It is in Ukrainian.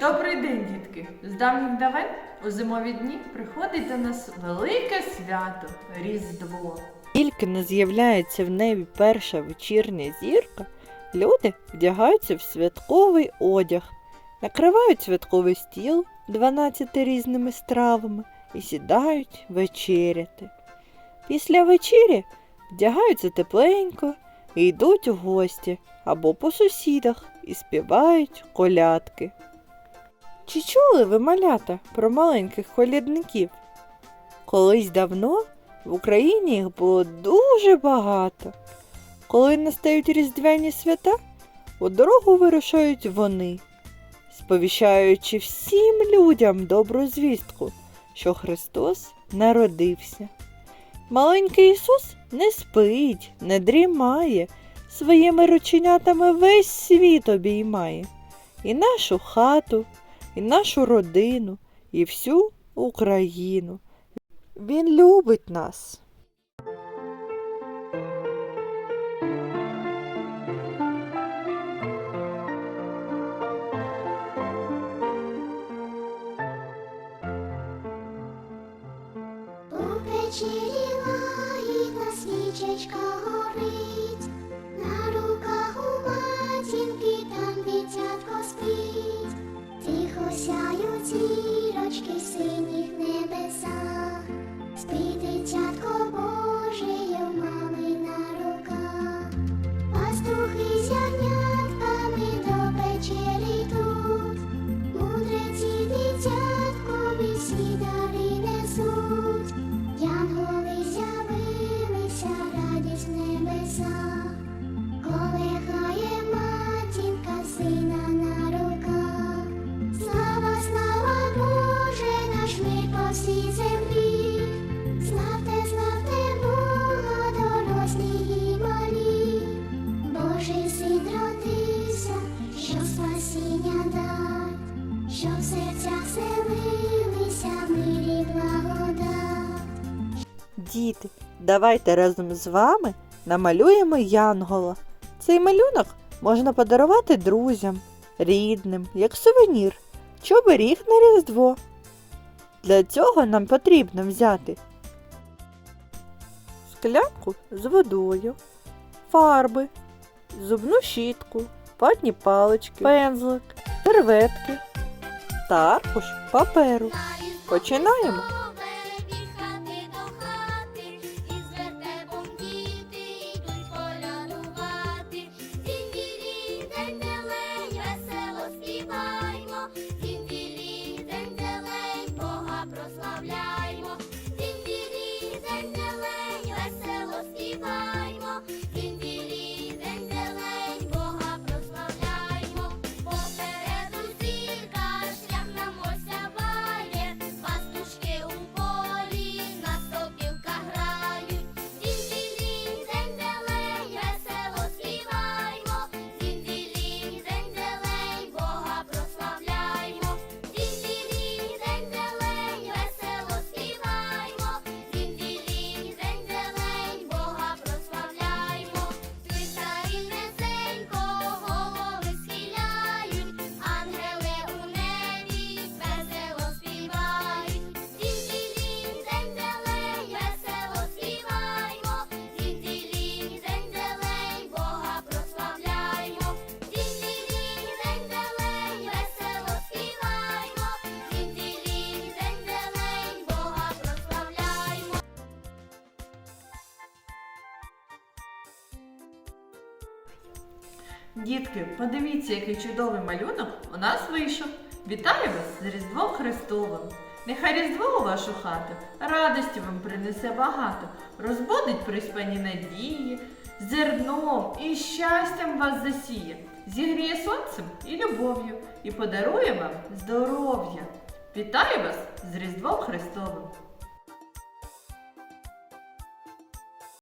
Добрий день, дітки! З давніх давен у зимові дні приходить до нас велике свято Різдво. Тільки не з'являється в небі перша вечірня зірка, люди вдягаються в святковий одяг, накривають святковий стіл 12 різними стравами і сідають вечеряти. Після вечері вдягаються тепленько і йдуть у гості або по сусідах і співають колядки. Чи чули ви малята про маленьких колядників? Колись давно в Україні їх було дуже багато. Коли настають різдвяні свята, у дорогу вирушають вони, сповіщаючи всім людям добру звістку, що Христос народився. Маленький Ісус не спить, не дрімає, своїми рученятами весь світ обіймає, і нашу хату, і нашу родину, і всю Україну. Він любить нас. Печері лагідна свічечка Діти, давайте разом з вами намалюємо янгола. Цей малюнок можна подарувати друзям, рідним, як сувенір, чи оберіг на Різдво. Для цього нам потрібно взяти склянку з водою, фарби, зубну щітку, ватні палички, пензлик, серветки та аркуш паперу. Починаємо. Дітки, подивіться, який чудовий малюнок у нас вийшов. Вітаю вас з Різдвом Христовим! Нехай Різдво у вашу хату радості вам принесе багато, розбудить приспані надії, зерном і щастям вас засіє, зігріє сонцем і любов'ю, і подарує вам здоров'я. Вітаю вас з Різдвом Христовим!